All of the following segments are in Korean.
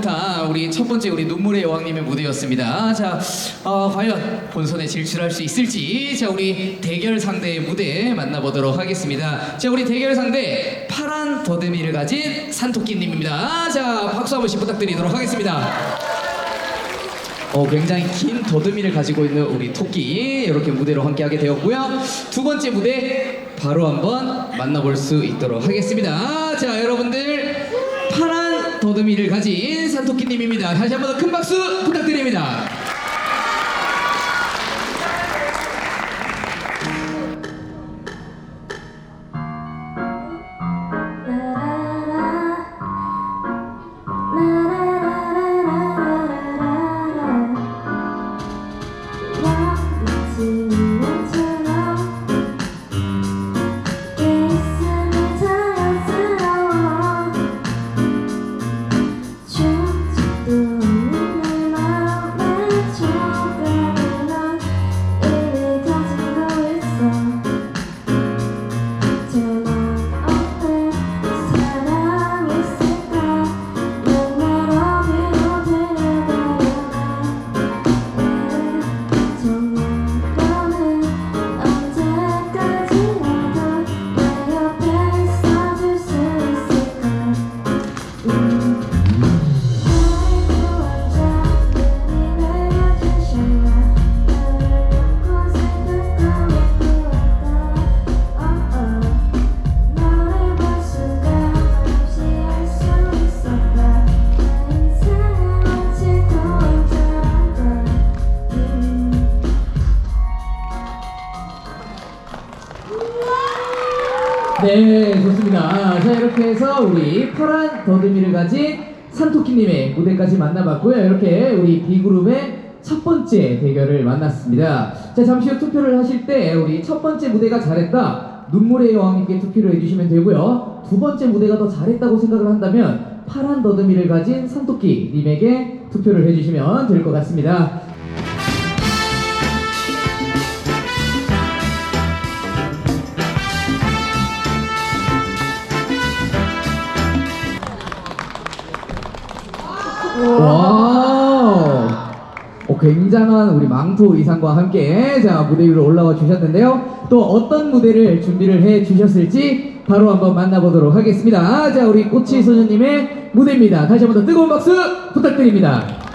듯한 우리 첫 번째 우리 눈물의 여왕님의 무대였습니다. 자, 어, 과연 본선에 진출할 수 있을지, 자 우리 대결 상대의 무대 만나보도록 하겠습니다. 자, 우리 대결 상대 파란 더듬이를 가진 산토끼님입니다. 자, 박수 한 번씩 부탁드리도록 하겠습니다. 어, 굉장히 긴 더듬이를 가지고 있는 우리 토끼 이렇게 무대로 함께하게 되었고요. 두 번째 무대 바로 한번 만나볼 수 있도록 하겠습니다. 자, 여러분들 더듬이를 가진 산토끼님입니다. 다시 한 번 더 큰 박수 부탁드립니다. 네, 좋습니다. 자, 이렇게 해서 우리 파란 더듬이를 가진 산토끼님의 무대까지 만나봤고요. 이렇게 우리 B그룹의 첫 번째 대결을 만났습니다. 자, 잠시 후 투표를 하실 때 우리 첫 번째 무대가 잘했다. 눈물의 여왕님께 투표를 해주시면 되고요. 두 번째 무대가 더 잘했다고 생각을 한다면 파란 더듬이를 가진 산토끼님에게 투표를 해주시면 될 것 같습니다. 굉장한 우리 망토 의상과 함께 자 무대 위로 올라와 주셨는데요. 또 어떤 무대를 준비를 해 주셨을지 바로 한번 만나보도록 하겠습니다. 자 우리 꼬치 소녀님의 무대입니다. 다시 한번 더 뜨거운 박수 부탁드립니다.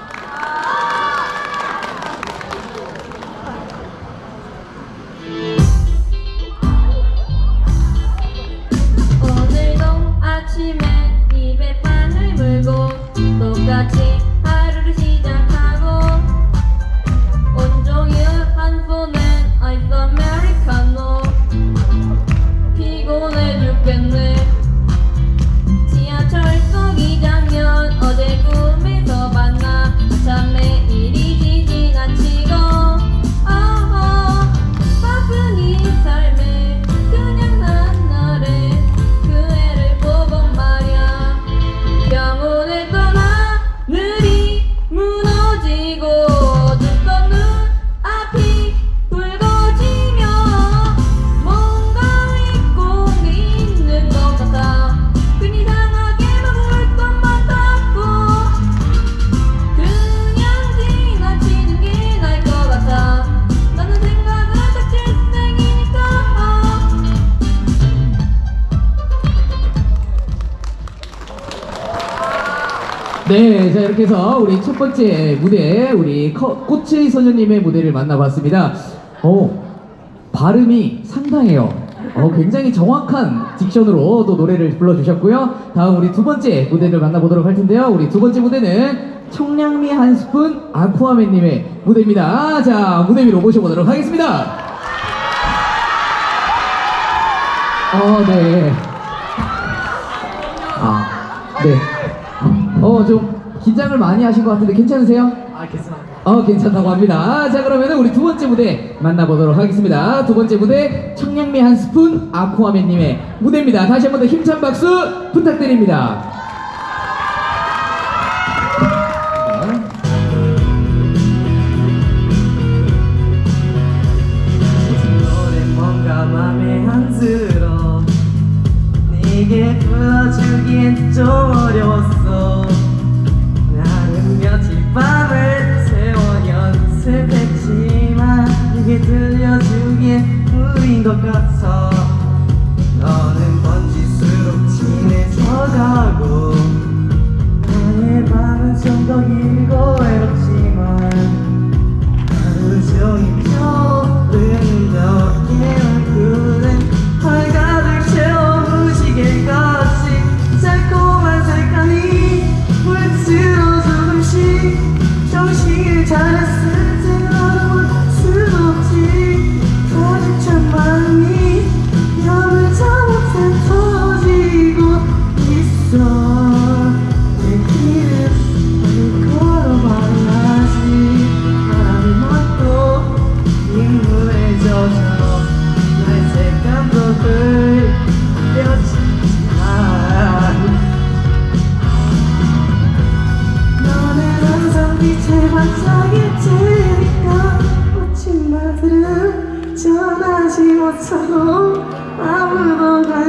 네, 자 이렇게 해서 우리 첫 번째 무대 우리 커, 꼬치 소녀님의 무대를 만나봤습니다. 어, 발음이 상당해요. 어, 굉장히 정확한 딕션으로 또 노래를 불러주셨고요. 다음 우리 두 번째 무대를 만나보도록 할 텐데요. 우리 두 번째 무대는 청량미 한 스푼 아쿠아맨님의 무대입니다. 자, 무대 위로 모셔보도록 하겠습니다. 어, 네. 아, 네. 어, 좀 긴장을 많이 하신 것 같은데 괜찮으세요? 아 괜찮아요. 어, 괜찮다고 합니다. 자, 그러면 우리 두 번째 무대 만나보도록 하겠습니다. 두 번째 무대 청량미 한 스푼 아쿠아맨님의 무대입니다. 다시 한 번 더 힘찬 박수 부탁드립니다.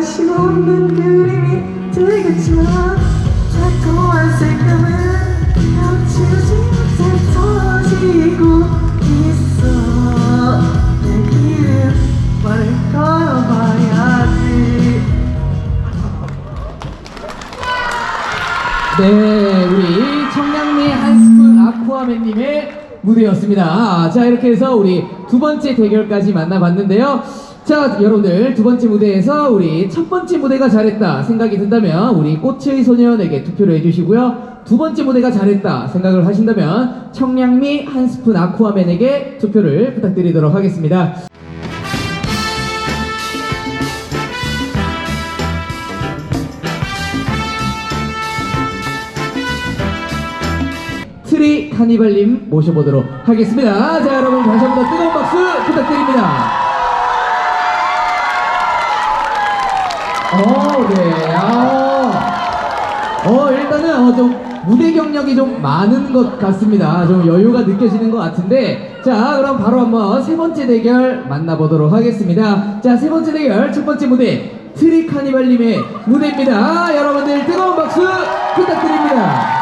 관심 없는 그림이 되겠지만 달콤한 색감은 감추지 못해 터지고 있어 내 길을 말을 걸어봐야지 네, 우리 청량리 한스푼 아쿠아맨님의 무대였습니다. 자, 이렇게 해서 우리 두 번째 대결까지 만나봤는데요. 자, 여러분들 두 번째 무대에서 우리 첫 번째 무대가 잘했다 생각이 든다면 우리 꽃의 소년에게 투표를 해주시고요. 두 번째 무대가 잘했다 생각을 하신다면 청량리 한스푼 아쿠아맨에게 투표를 부탁드리도록 하겠습니다. 트리 카니발님 모셔보도록 하겠습니다. 자, 여러분 다시 한번더 뜨거운 박수 부탁드립니다. 어, 네. 아, 어, 일단은 어, 좀 무대 경력이 좀 많은 것 같습니다. 좀 여유가 느껴지는 것 같은데, 자, 그럼 바로 한번 세 번째 대결 만나보도록 하겠습니다. 자, 세 번째 대결 첫 번째 무대 트리 카니발님의 무대입니다. 여러분들 뜨거운 박수 부탁드립니다.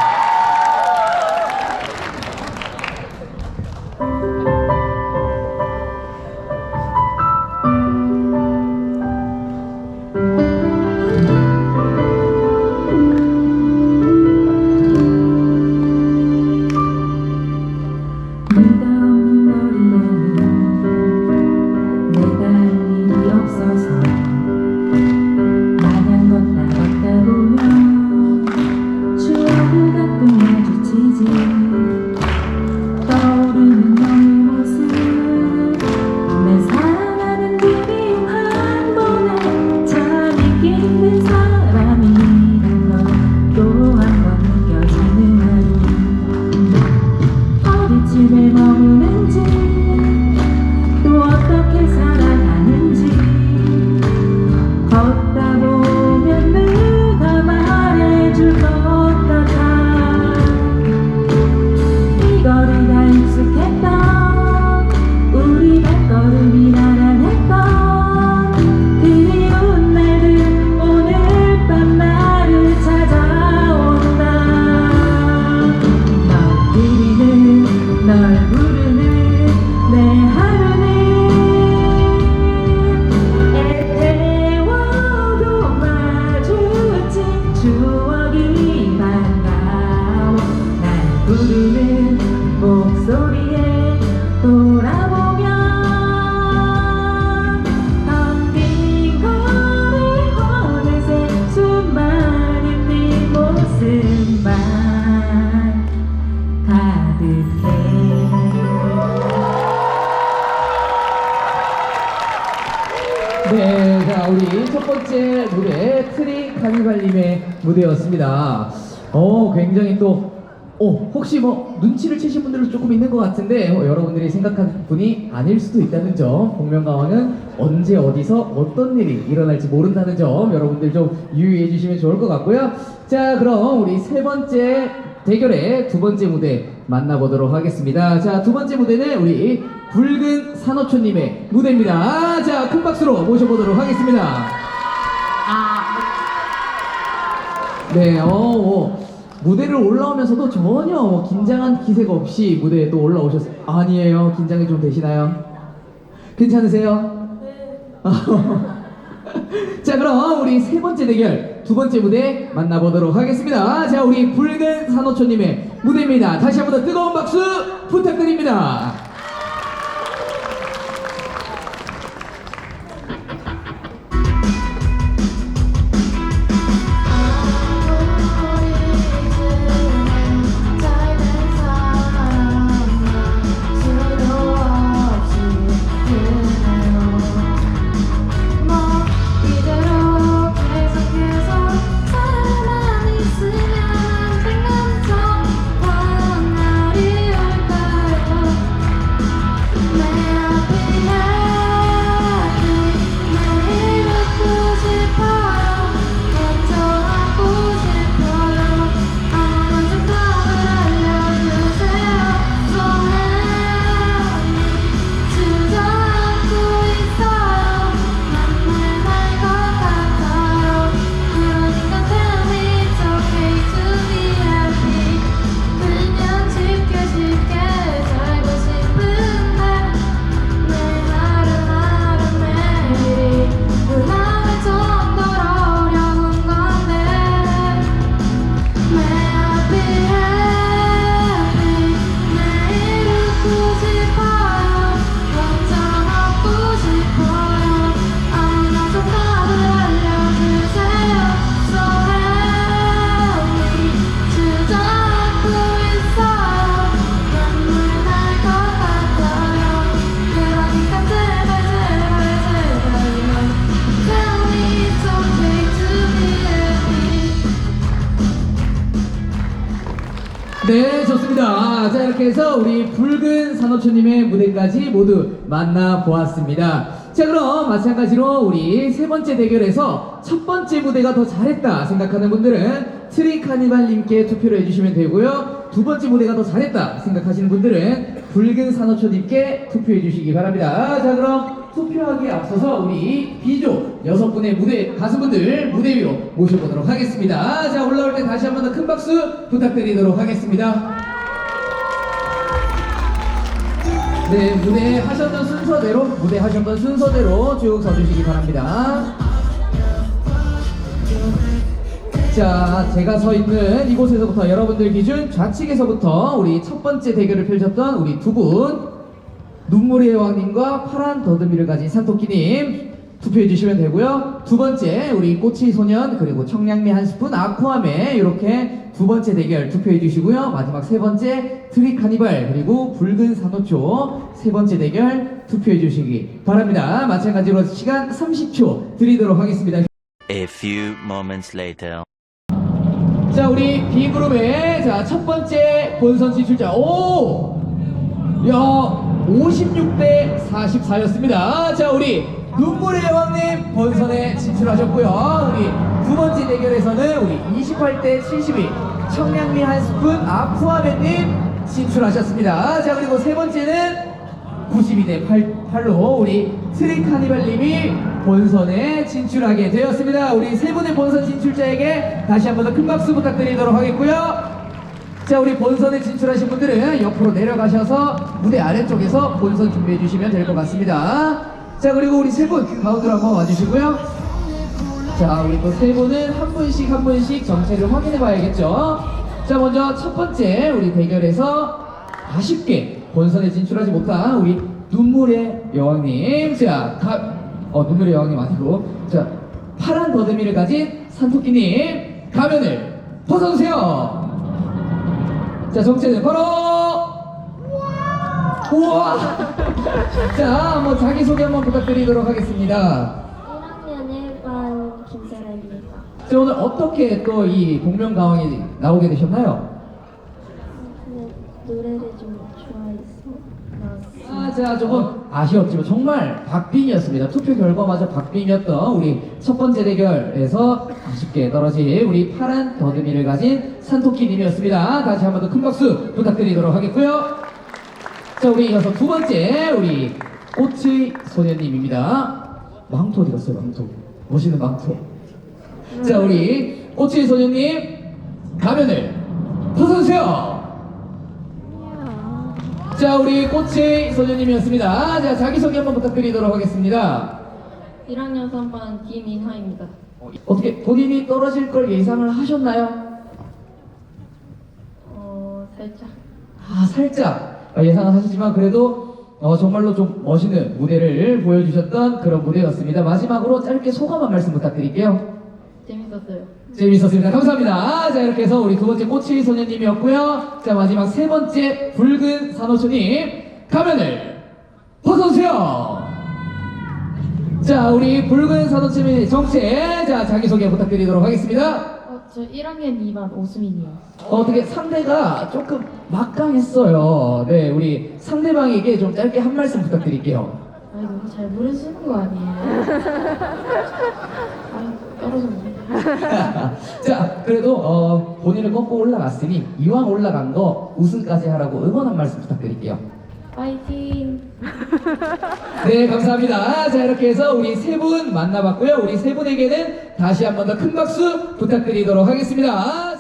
무대였습니다. 어, 굉장히 또, 어, 혹시 뭐 눈치를 채신 분들도 조금 있는 것 같은데 어, 여러분들이 생각하는 분이 아닐 수도 있다는 점, 복면가왕은 언제 어디서 어떤 일이 일어날지 모른다는 점 여러분들 좀 유의해 주시면 좋을 것 같고요. 자, 그럼 우리 세 번째 대결의 두 번째 무대 만나보도록 하겠습니다. 자, 두 번째 무대는 우리 붉은 산호초님의 무대입니다. 자, 큰 박수로 모셔보도록 하겠습니다. 네, 어, 어, 무대를 올라오면서도 전혀 뭐 긴장한 기색 없이 무대에 또 올라오셨어요. 아니에요. 긴장이 좀 되시나요? 괜찮으세요? 자, 그럼 우리 세 번째 대결, 두 번째 무대 만나보도록 하겠습니다. 자, 우리 붉은 산호초님의 무대입니다. 다시 한 번 더 뜨거운 박수 부탁드립니다. 이렇게 해서 우리 붉은 산호초님의 무대까지 모두 만나보았습니다. 자, 그럼 마찬가지로 우리 세 번째 대결에서 첫 번째 무대가 더 잘했다 생각하는 분들은 트리카니발님께 투표를 해주시면 되고요. 두 번째 무대가 더 잘했다 생각하시는 분들은 붉은 산호초님께 투표해 주시기 바랍니다. 자, 그럼 투표하기에 앞서서 우리 B조 여섯 분의 무대 가수분들 무대 위로 모셔보도록 하겠습니다. 자, 올라올 때 다시 한 번 더 큰 박수 부탁드리도록 하겠습니다. 네, 무대 하셨던 순서대로, 무대 하셨던 순서대로 쭉 서주시기 바랍니다. 자, 제가 서 있는 이곳에서부터 여러분들 기준 좌측에서부터 우리 첫 번째 대결을 펼쳤던 우리 두 분, 눈물의 여왕님과 파란 더듬이를 가진 산토끼님 투표해 주시면 되고요. 두 번째, 우리 꼬치 소년, 그리고 청량미 한 스푼, 아쿠아메, 이렇게 두 번째 대결 투표해 주시고요. 마지막 세 번째, 트리 카니발, 그리고 붉은 산호초 세 번째 대결 투표해 주시기 바랍니다. 마찬가지로 시간 30초 드리도록 하겠습니다. A few moments later. 자 우리 B그룹의 자첫 번째 본선 진출자 오! 야 56대 44였습니다 자 우리 눈물의 여왕님 본선에 진출하셨고요 우리 두 번째 대결에서는 우리 28대 72 청량미 한 스푼 아쿠아맨님 진출하셨습니다 자 그리고 세 번째는 92대 8, 로 우리 트리카니발님이 본선에 진출하게 되었습니다. 우리 세 분의 본선 진출자에게 다시 한 번 더 큰 박수 부탁드리도록 하겠고요. 자, 우리 본선에 진출하신 분들은 옆으로 내려가셔서 무대 아래쪽에서 본선 준비해 주시면 될 것 같습니다. 자, 그리고 우리 세 분 가운데로 한번 와주시고요. 자, 우리 또 세 분은 한 분씩 한 분씩 정체를 확인해 봐야겠죠. 자, 먼저 첫 번째 우리 대결에서 아쉽게 본선에 진출하지 못한 우리 눈물의 여왕님. 자, 가, 어, 눈물의 여왕님 아니고. 자, 파란 더듬이를 가진 산토끼님. 가면을 벗어주세요. 자, 정체는 바로. 우와! 자, 뭐 자기소개 한번 부탁드리도록 하겠습니다. 1학년 1반 김사라입니다. 자, 오늘 어떻게 또 이 복면가왕에 나오게 되셨나요? 근데 노래를 좀 좋아해서 나왔어요. 아, 자, 조금 아쉬웠지만 정말 박빙이었습니다. 투표 결과마저 박빙이었던 우리 첫 번째 대결에서 아쉽게 떨어진 우리 파란 더듬이를 가진 산토끼님이었습니다. 다시 한 번 더 큰 박수 부탁드리도록 하겠고요. 자, 우리 이어서 두 번째 우리 꽃의 소녀님입니다. 망토 어디 갔어요, 망토? 멋있는 망토. 자, 우리 꼬치 소녀님 가면을 벗어주세요. 자, 우리 꼬치 소녀님이었습니다. 자, 자기소개 한번 부탁드리도록 하겠습니다. 1학년 3반 김인하입니다. 어떻게 본인이 떨어질 걸 예상을 하셨나요? 어, 살짝. 아, 살짝 예상을 하셨지만 그래도 어, 정말로 좀 멋있는 무대를 보여주셨던 그런 무대였습니다. 마지막으로 짧게 소감 한 말씀 부탁드릴게요. 재밌었어요. 재밌었습니다. 감사합니다. 자, 이렇게 해서 우리 두 번째 꼬치 소녀님이었고요. 자, 마지막 세 번째 붉은 산호초님 가면을 벗어주세요. 자, 우리 붉은 산호초님 정체 자, 자기소개 부탁드리도록 하겠습니다. 어, 저 1학년 2반 오수민이요. 어, 어떻게 상대가 조금 막강했어요. 네, 우리 상대방에게 좀 짧게 한 말씀 부탁드릴게요. 아니, 너무 잘 부르시는 거 아니에요? 아, 떨어졌네. 자, 그래도 어, 본인을 꺾고 올라갔으니 이왕 올라간 거 우승까지 하라고 응원 한 말씀 부탁드릴게요. 파이팅! 네, 감사합니다. 자, 이렇게 해서 우리 세 분 만나봤고요. 우리 세 분에게는 다시 한 번 더 큰 박수 부탁드리도록 하겠습니다.